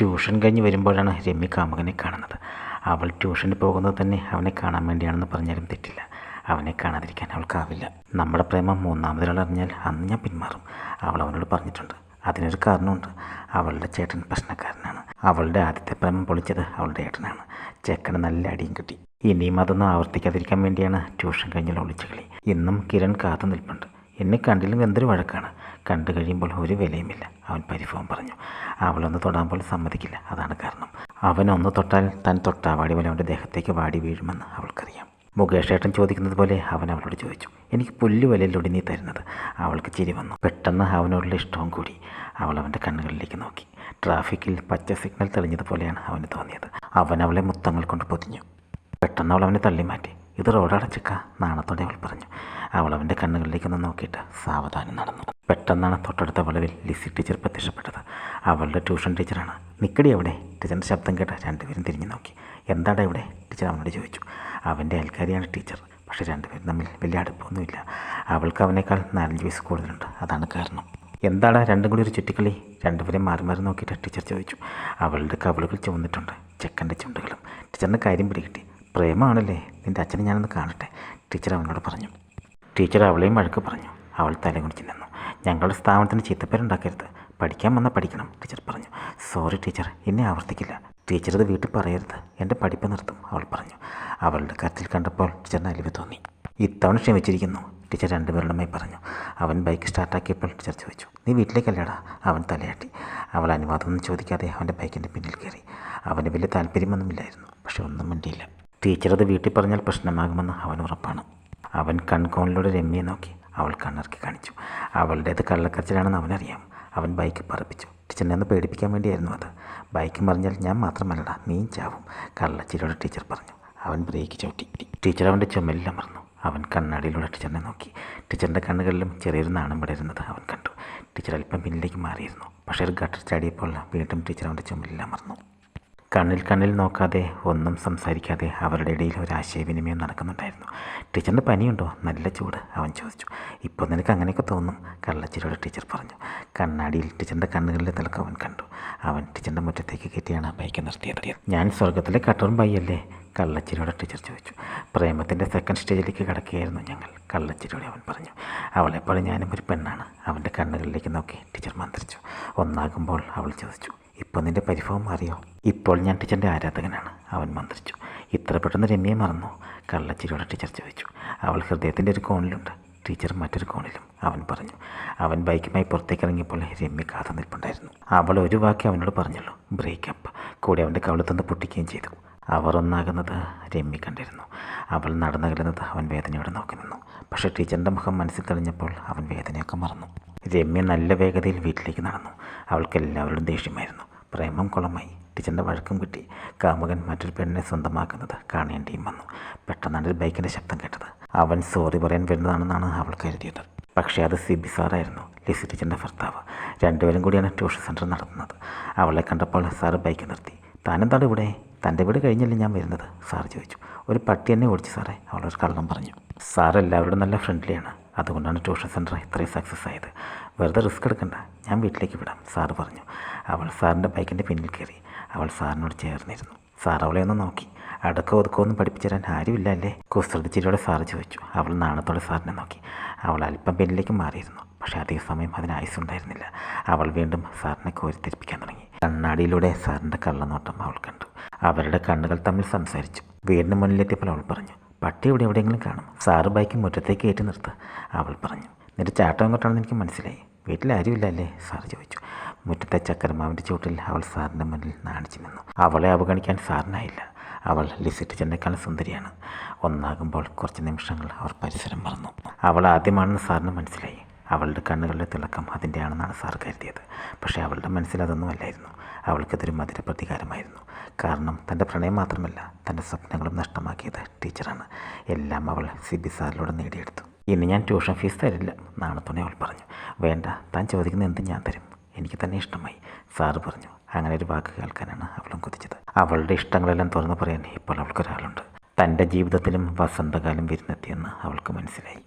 Tuition കഴിഞ്ഞ് വരുമ്പോഴാണ് രമ്യ കാമുകനെ കാണുന്നത്. അവൾ ട്യൂഷന് പോകുന്നത് തന്നെ അവനെ കാണാൻ വേണ്ടിയാണെന്ന് പറഞ്ഞാലും തെറ്റില്ല. അവനെ കാണാതിരിക്കാൻ അവൾക്കാവില്ല നമ്മുടെ പ്രേമം മൂന്നാമതൊരാൾ അറിഞ്ഞാൽ അന്ന് ഞാൻ പിന്മാറും. അവൾ അവനോട് പറഞ്ഞിട്ടുണ്ട്. അതിനൊരു കാരണമുണ്ട്. അവളുടെ ചേട്ടൻ പ്രശ്നക്കാരനാണ്. അവളുടെ ആദ്യത്തെ പ്രേമം പൊളിച്ചത് അവളുടെ ഏട്ടനാണ്. ചെക്കന് നല്ല അടിയും കിട്ടി. ഇനിയും അതൊന്നും ആവർത്തിക്കാതിരിക്കാൻ വേണ്ടിയാണ് ട്യൂഷൻ കഴിഞ്ഞുള്ള ഒളിച്ചുകളി. ഇന്നും കിരൺ കാത്തു നിൽപ്പുണ്ട്. എന്നെ കണ്ടില്ലെങ്കിൽ എന്തൊരു വഴക്കാണ്? കണ്ടു കഴിയുമ്പോൾ ഒരു വിലയുമില്ല. അവൻ പരിഭവം പറഞ്ഞു. അവളൊന്ന് തൊടാൻ പോലും സമ്മതിക്കില്ല. അതാണ് കാരണം. അവനൊന്ന് തൊട്ടാൽ താൻ തൊട്ടാവാടി പോലെ അവന്റെ ദേഹത്തേക്ക് വാടി വീഴുമെന്ന് അവൾക്കറിയാം. മുകേഷേട്ടൻ ചോദിക്കുന്നത് പോലെ അവൻ അവളോട് ചോദിച്ചു. എനിക്ക് പുല്ല് വിലയിലൊടി നീ തരുന്നത്. അവൾക്ക് ചിരി വന്നു. പെട്ടെന്ന് അവനോടുള്ള ഇഷ്ടവും കൂടി. അവൾ അവന്റെ കണ്ണുകളിലേക്ക് നോക്കി. ട്രാഫിക്കിൽ പച്ച സിഗ്നൽ തെളിഞ്ഞതുപോലെയാണ് അവന് തോന്നിയത്. അവൻ അവളെ മുത്തങ്ങൾ കൊണ്ട് പൊതിഞ്ഞു. പെട്ടെന്ന് അവൾ അവനെ തള്ളി മാറ്റി ഇത് റോഡടച്ചക്ക നാണത്തോടെ അവൾ പറഞ്ഞു. അവൾ അവന്റെ കണ്ണുകളിലേക്കൊന്ന് നോക്കിയിട്ട് സാവധാനം നടന്നു. പെട്ടെന്നാണ് തൊട്ടടുത്ത വളവിൽ ലിസി ടീച്ചർ പ്രത്യക്ഷപ്പെട്ടത്. അവളുടെ ട്യൂഷൻ ടീച്ചറാണ്. നിക്കടി എവിടെ ടീച്ചറിന്റെ ശബ്ദം കേട്ട രണ്ടുപേരും തിരിഞ്ഞു നോക്കി. എന്താടാ ഇവിടെ? ടീച്ചർ അവനോട് ചോദിച്ചു. അവന്റെ അയൽക്കാരിയാണ് ടീച്ചർ. പക്ഷേ രണ്ടുപേരും തമ്മിൽ വലിയ അടുപ്പമൊന്നുമില്ല. അവൾക്ക് അവനേക്കാൾ നാലഞ്ച് വയസ്സ് കൂടുതലുണ്ട്. അതാണ് കാരണം. എന്താടാ രണ്ടും കൂടി ഒരു ചുറ്റിക്കളി? രണ്ടുപേരും മാറി മാറി നോക്കിയിട്ട് ടീച്ചർ ചോദിച്ചു. അവളുടെ കവിളുകൾ ചുമന്നിട്ടുണ്ട് ചെക്കന്റെ ചുണ്ടുകളും. ടീച്ചറിന്റെ കാര്യം പിടികിട്ടി. പ്രേമമാണല്ലേ നിന്റെ അച്ഛനെ ഞാനൊന്ന് കാണട്ടെ ടീച്ചർ അവനോട് പറഞ്ഞു. ടീച്ചർ അവളെയും വഴക്ക് പറഞ്ഞു. അവൾ തലകുണിച്ച് നിന്നു. ഞങ്ങളുടെ സ്ഥാപനത്തിന് ചീത്തപ്പേരുണ്ടാക്കരുത്. പഠിക്കാൻ വന്നാൽ പഠിക്കണം ടീച്ചർ പറഞ്ഞു. സോറി ടീച്ചർ എന്നെ ആവർത്തിക്കില്ല. ടീച്ചർ ഇത് വീട്ടിൽ പറയരുത്. എന്റെ പഠിപ്പ് നിർത്തും അവൾ പറഞ്ഞു. അവളുടെ കരത്തിൽ കണ്ടപ്പോൾ ടീച്ചറിന് അലിവ് തോന്നി. ഇത്തവണ ക്ഷമിച്ചിരിക്കുന്നു ടീച്ചർ രണ്ടുപേരുടെമായി പറഞ്ഞു. അവൻ ബൈക്ക് സ്റ്റാർട്ടാക്കിയപ്പോൾ ടീച്ചർ ചോദിച്ചു. നീ വീട്ടിലേക്കല്ലേടാ? അവൻ തലയാട്ടി. അവൾ അനുവാദമൊന്നും ചോദിക്കാതെ അവന്റെ ബൈക്കിന്റെ പിന്നിൽ കയറി. അവന് വലിയ താല്പര്യമൊന്നുമില്ലായിരുന്നു. പക്ഷെ ഒന്നും മിണ്ടിയില്ല. ടീച്ചർ അത് വീട്ടിൽ പറഞ്ഞാൽ പ്രശ്നമാകുമെന്ന് അവൻ ഉറപ്പാണ്. അവൻ കൺകോണിലൂടെ രമ്യയെ നോക്കി അവൾ കണ്ണിറക്കി കാണിച്ചു. അവളുടേത് കള്ളക്കച്ചിലാണെന്ന് അവനറിയാം. അവൻ ബൈക്ക് പറപ്പിച്ചു. ടീച്ചറിനെ ഒന്ന് പേടിപ്പിക്കാൻ വേണ്ടിയായിരുന്നു അത്. ബൈക്ക് മറിഞ്ഞാൽ ഞാൻ മാത്രമല്ല നീയും ചാവും കള്ളച്ചിരിയോടെ ടീച്ചർ പറഞ്ഞു. അവൻ ബ്രേക്ക് ചവിട്ടി. ടീച്ചർ അവന്റെ ചുമലിൽ അമർന്നു. അവൻ കണ്ണാടിയിലൂടെ ടീച്ചറിനെ നോക്കി. ടീച്ചറിന്റെ കണ്ണുകളിലും ചെറിയൊരു നാണം പടരുന്നത് അവൻ കണ്ടു. ടീച്ചർ അല്പം പിന്നിലേക്ക് മാറിയിരുന്നു. പക്ഷേ ഒരു ഗട്ടർ ചാടിയപ്പോൾ വീണ്ടും ടീച്ചർ അവന്റെ ചുമലിൽ അമർന്നു. കണ്ണിൽ കണ്ണിൽ നോക്കാതെ ഒന്നും സംസാരിക്കാതെ അവരുടെ ഇടയിൽ ഒരു ആശയവിനിമയം നടക്കുന്നുണ്ടായിരുന്നു. ടീച്ചറിന്റെ പനിയുണ്ടോ? നല്ല ചൂട് അവൻ ചോദിച്ചു. ഇപ്പോൾ നിനക്ക് അങ്ങനെയൊക്കെ തോന്നും കള്ളച്ചിരിയോട് ടീച്ചർ പറഞ്ഞു. കണ്ണാടിയിൽ ടീച്ചറിന്റെ കണ്ണുകളിലെ തിളക്കം അവൻ കണ്ടു. അവൻ ടീച്ചറിന്റെ മുറ്റത്തേക്ക് കയറ്റിയാണ് ബൈക്ക് നിർത്തിയത്. ഞാൻ സ്വർഗത്തിലെ കട്ടറും ബൈയല്ലേ? കള്ളച്ചിരിയോടെ ടീച്ചർ ചോദിച്ചു. പ്രേമത്തിന്റെ സെക്കൻഡ് സ്റ്റേജിലേക്ക് കിടക്കുകയായിരുന്നു ഞങ്ങൾ. കള്ളച്ചിരിയോടെ അവൻ പറഞ്ഞു. അവളെപ്പോലെ ഞാനും ഒരു പെണ്ണാണ്. അവന്റെ കണ്ണുകളിലേക്ക് നോക്കി ടീച്ചർ മന്ത്രിച്ചു. ഒന്നാകുമ്പോൾ അവൾ ചോദിച്ചു. ഇപ്പോൾ നിന്റെ പരിഭവം മാറിയോ? ഇപ്പോൾ ഞാൻ ടീച്ചറിന്റെ ആരാധകനാണ്. അവൻ മന്ത്രിച്ചു. ഇത്ര പെട്ടെന്ന് രമ്യയെ മറന്നു. കള്ളച്ചിരിയോടെ ടീച്ചർ ചോദിച്ചു. അവൾ ഹൃദയത്തിന്റെ ഒരു കോണിലുണ്ട്. ടീച്ചർ മറ്റൊരു കോണിലും. അവൻ പറഞ്ഞു. അവൻ ബൈക്കുമായി പുറത്തേക്ക് ഇറങ്ങിയപ്പോൾ രമ്യ കാത്തു നിൽപ്പുണ്ടായിരുന്നു. അവൾ ഒരു വാക്ക് അവനോട് പറഞ്ഞുള്ളൂ ബ്രേക്കപ്പ്. കൂടി അവന്റെ കവിളത്തുനിന്ന് പൊട്ടിക്കുകയും ചെയ്തു. അവർ ഒന്നാകുന്നത് രമ്യ കണ്ടിരുന്നു. അവൾ നടന്നകലുന്നത് അവൻ വേദനയോടെ നോക്കി നിന്നു. പക്ഷേ ടീച്ചറിന്റെ മുഖം മനസ്സിൽ തെളിഞ്ഞപ്പോൾ അവൻ വേദനയൊക്കെ മറന്നു. രമ്യ നല്ല വേഗതയിൽ വീട്ടിലേക്ക് നടന്നു. അവൾക്ക് എല്ലാവരോടും ദേഷ്യമായിരുന്നു. പ്രേമം കുളമായി. ടീച്ചറിന്റെ വഴക്കും കിട്ടി. കാമുകൻ മറ്റൊരു പെണ്ണിനെ സ്വന്തമാക്കുന്നത് കാണേണ്ടിയും വന്നു. പെട്ടെന്നാണ് ഒരു ബൈക്കിന്റെ ശബ്ദം കേട്ടത്. അവൻ സോറി പറയാൻ വരുന്നതാണെന്നാണ് അവൾ കരുതിയത്. പക്ഷേ അത് സിബി സാറായിരുന്നു ലിസി ടീച്ചറിന്റെ ഭർത്താവ്. രണ്ടുപേരും കൂടിയാണ് ട്യൂഷൻ സെന്റർ നടത്തുന്നത്. അവളെ കണ്ടപ്പോൾ സാറ് ബൈക്ക് നിർത്തി. താനെന്താണ് ഇവിടെ? തന്റെ വീട് കഴിഞ്ഞല്ലേ ഞാൻ വരുന്നത്? സാർ ചോദിച്ചു. ഒരു പട്ടി എന്നെ ഓടിച്ചു സാറേ അവളൊരു കള്ളം പറഞ്ഞു. സാർ എല്ലാവരോടും നല്ല ഫ്രണ്ട്ലിയാണ് അതുകൊണ്ടാണ് ട്യൂഷൻ സെന്റർ ഇത്രയും സക്സസ് ആയത്. വെറുതെ റിസ്ക് എടുക്കണ്ട. ഞാൻ വീട്ടിലേക്ക് വിടാം. സാറ് പറഞ്ഞു. അവൾ സാറിന്റെ ബൈക്കിന്റെ പിന്നിൽ കയറി. അവൾ സാറിനോട് ചേർന്നിരുന്നു. സാർ അവളെ ഒന്ന് നോക്കി. അടക്കം ഒതുക്കോ ഒന്നും പഠിപ്പിച്ചു തരാൻ ആരുമില്ല അല്ലേ? കുസൃതി ചിരിയോടെ സാറ് ചോദിച്ചു. അവൾ നാണത്തോടെ സാറിനെ നോക്കി. അവൾ അല്പം പിന്നിലേക്ക് മാറിയിരുന്നു. പക്ഷേ അധിക സമയം അതിന് ആയുസ്സുണ്ടായിരുന്നില്ല അവൾ വീണ്ടും സാറിനെ കോരിത്തിരിപ്പിക്കാൻ തുടങ്ങി. കണ്ണാടിയിലൂടെ സാറിന്റെ കള്ളനോട്ടം അവൾ കണ്ടു. അവരുടെ കണ്ണുകൾ തമ്മിൽ സംസാരിച്ചു. വീടിന് മുന്നിലെത്തിയപ്പോൾ അവൾ പറഞ്ഞു പട്ടി ഇവിടെ എവിടെയെങ്കിലും കാണും. സാറ് ബൈക്ക് മുറ്റത്തേക്ക് കയറ്റി നിർത്തുക അവൾ പറഞ്ഞു. നിന്റെ ചാട്ടം എങ്ങോട്ടാണെന്ന് എനിക്ക് മനസ്സിലായി. വീട്ടിൽ ആരുമില്ല അല്ലേ സാർ ചോദിച്ചു. മുറ്റത്തെ ചക്കരമാവിന്റെ ചുവട്ടിൽ അവൾ സാറിന്റെ മുന്നിൽ നാണിച്ചു നിന്നു. അവളെ അവഗണിക്കാൻ സാറിനായില്ല. അവൾ ലിസിറ്റ് ചെന്നേക്കാൾ സുന്ദരിയാണ്. ഒന്നാകുമ്പോൾ കുറച്ച് നിമിഷങ്ങൾ അവർ പരിസരം മറന്നു. അവൾ ആദ്യമാണെന്ന് സാറിന് മനസ്സിലായി. അവളുടെ കണ്ണുകളുടെ തിളക്കം അതിന്റെ ആണെന്നാണ് സാർ കരുതിയത്. പക്ഷേ അവളുടെ മനസ്സിൽ അതൊന്നുമല്ലായിരുന്നു അവൾക്കതൊരു മധുര പ്രതികാരമായിരുന്നു കാരണം തന്റെ പ്രണയം മാത്രമല്ല തന്റെ സ്വപ്നങ്ങളും നഷ്ടമാക്കിയത് ടീച്ചറാണ്. എല്ലാം അവൾ സിബി സാറിലൂടെ നേടിയെടുത്തു. ഇനി ഞാൻ ട്യൂഷൻ ഫീസ് തരില്ല നാണത്തോടെ അവൾ പറഞ്ഞു. വേണ്ട താൻ ചോദിക്കുന്ന എന്ത് ഞാൻ തരും. എനിക്ക് തന്നെ ഇഷ്ടമായി സാറ് പറഞ്ഞു. അങ്ങനെ ഒരു വാക്ക് കേൾക്കാനാണ് അവളും കൊതിച്ചത്. അവളുടെ ഇഷ്ടങ്ങളെല്ലാം തുറന്നു പറയാൻ ഇപ്പോൾ അവൾക്കൊരാളുണ്ട്. തന്റെ ജീവിതത്തിലും വസന്തകാലം വിരുന്നെത്തിയെന്ന് അവൾക്ക് മനസ്സിലായി.